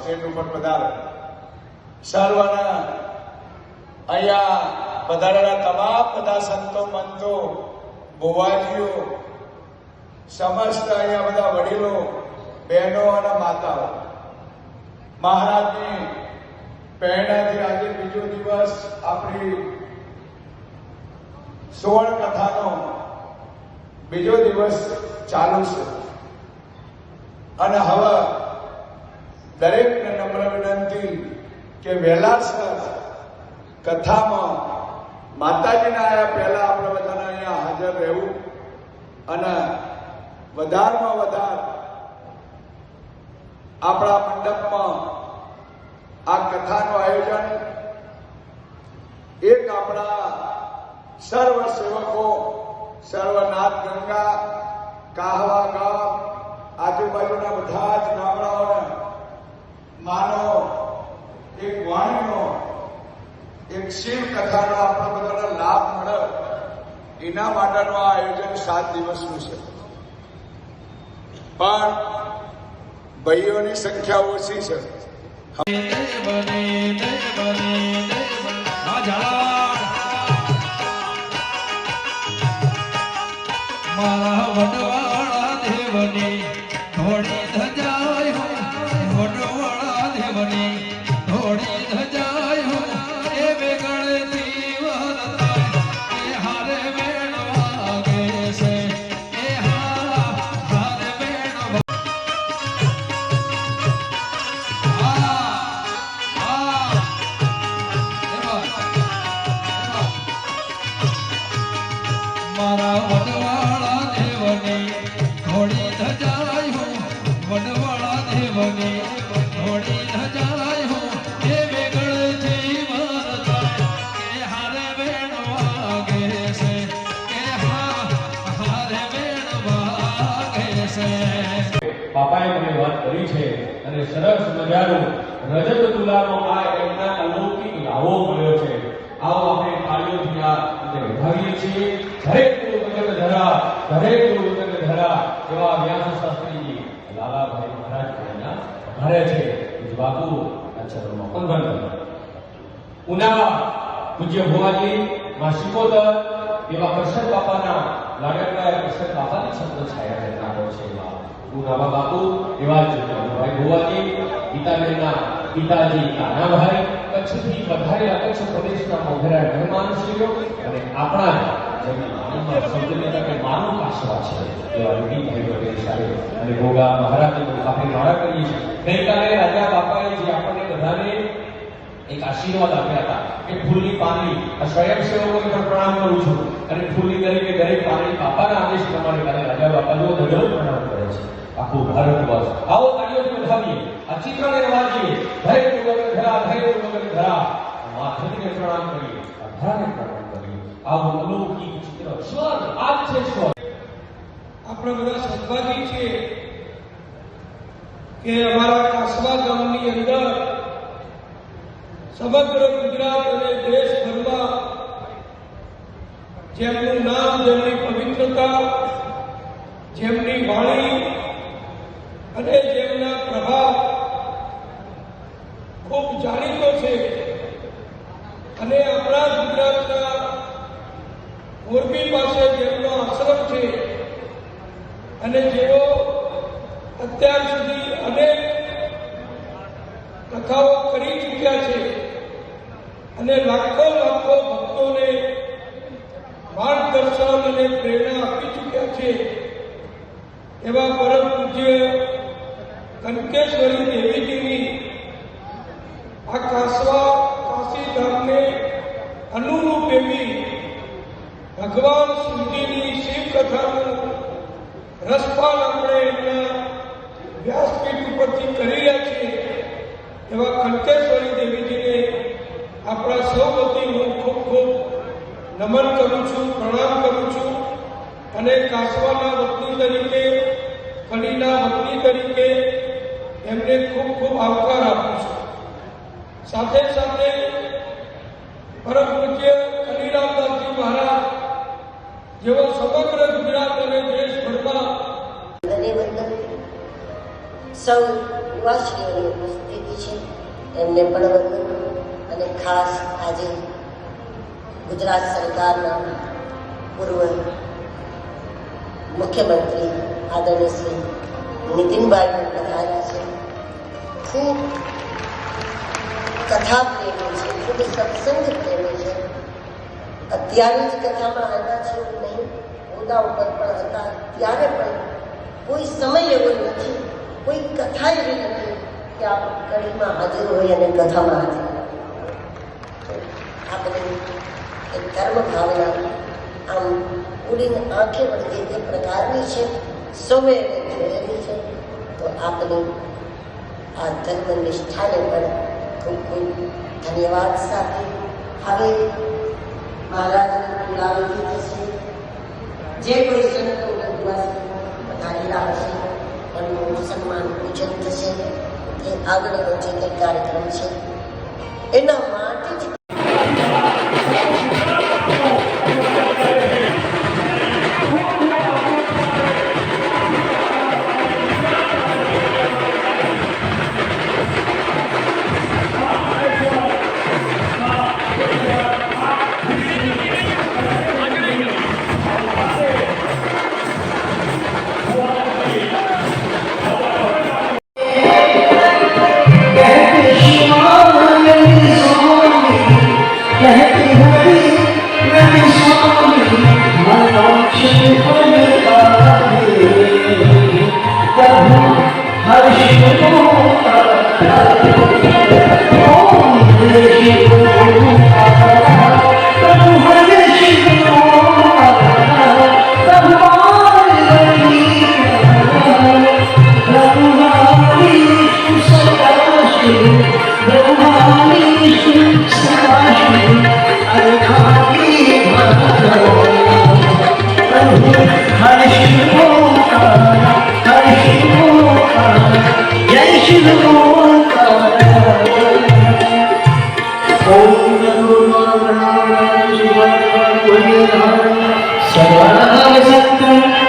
Stage ઉપર પધારો. સર્વના અહીંયા પધારેલા તમામ બધા સંતો મંતો ભુવાજીઓ સમસ્ત અહીંયા બધા વડીલો, બહેનો અને માતાઓ. મહારાજની પ્રેરણાથી આજે બીજો દિવસ આપણી સુવર્ણ કથાનો બીજો દિવસ ચાલુ છે. અને હવે દરેકને નમ્ર વિનંતી કે વહેલાસર કથામાં માતાજીના આયા પહેલા આપણે બધાને અહીંયા હાજર રહેવું અને વધારમાં વધાર આપણા મંડપમાં આ કથાનું આયોજન એક આપણા સર્વ સેવકો સર્વનાથ ગંગા, કાહવા ગામ, આજુબાજુના બધા જ ગામડાઓને માનો એક વાણીનો, એક શિવ કથાનો આપણા બધાને લાભ મળે, એના માટેનું આ આયોજન સાત દિવસનું છે. પણ ભાઈઓની સંખ્યા ઓછી છે. મારા વડવાળા દેવની ઘોડી અને સરસ મજાનું રજત તુલાનો આ એમના અલૌકિક લાવો મળ્યો છે. આવો આપણે તાળીઓથી આ વધાવીએ છીએ. દરેક ગુરુ ધરા દરેક ગુરુ ધરા એવા વ્યાસ શાસ્ત્રીજી લાલાભાઈ મહારાજ અહીંયા ભરે છે. બાપુ આ ચરણમાં પણ બંધ ઉના પૂજ્ય ભુવાજી, માં શિકોતર એવા કૃષ્ણ બાપાના લાડકડા કૃષ્ણ બાપાની શબ્દ છાયા રહેનારો છે એવા ઉનાવા બાપુ એવા જ ભાઈ ભુવાજી ગીતાબેનના પિતાજી કાનાભાઈ કચ્છથી પધારેલા કચ્છ પ્રદેશના મોઘેરા મહેમાનશ્રીઓ અને આપણા અને ગોગા મહારાજની આપણે નાણા કરીએ રાજા બાપાએ જે આપણને બધાને એક આશીર્વાદ આપ્યા હતા કે ફૂલની પાની આ સ્વયંસેવકોને પણ પ્રણામ કરું છું. અને ફૂલની દરેકે દરેક પાણી બાપાના આદેશ પ્રમાણે કાલે રાજા બાપા જો ધજો પ્રણામ કરે છે. આખું ભારતવર્ષ આવો તાળીઓથી વધાવીએ આ ચિત્રને દરેક વગર ધરા વગર ધરા માથેને પ્રણામ કરીએ આ પ્રણામ કરીએ આવો અલૌકિક ચિત્ર સ્વર્ગ આજ છે સ્વર્ગ આપણે બધા સદભાગી છીએ કે અમારા કાસવા ગામની અંદર સમગ્ર ગુજરાત અને દેશભરમાં જેમનું નામ જેમની પવિત્રતા જેમની વાણી અને જેમના પ્રભાવ ખૂબ જાણીતો છે. અને આપણા ગુજરાતના મોરબી પાસે જેમનો આશ્રમ છે અને જેઓ અત્યાર સુધી અનેક કથાઓ કરી ચૂક્યા છે અને લાખો લાખો ભક્તોને માર્ગદર્શન અને પ્રેરણા આપી ચૂક્યા છે એવા પરમ પૂજ્ય કંકેશ્વરી દેવીજીની આ કાસવા કાશી ધામને અનુરૂપ એવી ભગવાન શિવજીની શિવ કથાનું રસપાન આપણે એમના વ્યાસપીઠ ઉપરથી કરી રહ્યા છીએ. એવા કંકેશ્વરી દેવીજીને આપણા સૌ વતી હું ખૂબ ખૂબ નમન કરું છું, પ્રણામ કરું છું અને કાસવાના વતની તરીકે કડીના વતની તરીકે એમને ખૂબ ખૂબ આવકાર આપું છું. સાથે સાથે પરમ પૂજ્ય કલીરામદાસજી મહારાજ જેઓ સમગ્ર ગુજરાત અને દેશભરમાં સૌ યુવાશ્રીઓની ઉપસ્થિતિ છે. એમને પણ વંદન અને ખાસ આજે ગુજરાત સરકારના પૂર્વ મુખ્યમંત્રી આદરણીય શ્રી નીતિનભાઈ પધાર્યા છે. ખૂબ કથા પ્રેમી છે ખૂબ સત્સંગ પ્રેમી છે અત્યારે જ કથામાં આવ્યા છે એવું નહીં હોદા ઉપર પણ હતા ત્યારે પણ કોઈ સમય એવો નથી કોઈ કથા એવી નથી કે આપ કડીમાં હાજર હોય અને કથામાં હાજર આપણે એક કર્મ ભાવના આમ ઉડીને આંખે વળગે એ પ્રકારની છે સૌએ જોયેલી છે તો આપની આ ધર્મ નિષ્ઠાને પણ ખૂબ ખૂબ ધન્યવાદ સાથે. હવે મહારાજની પુરાવતી છે. જે કોઈ સંતો પધારેલા હશે એમનું સન્માન પૂજન થશે, એ આગળ વચ્ચે કંઈ કાર્યક્રમ છે. એના માટે જ சர்வதா சத்தம்.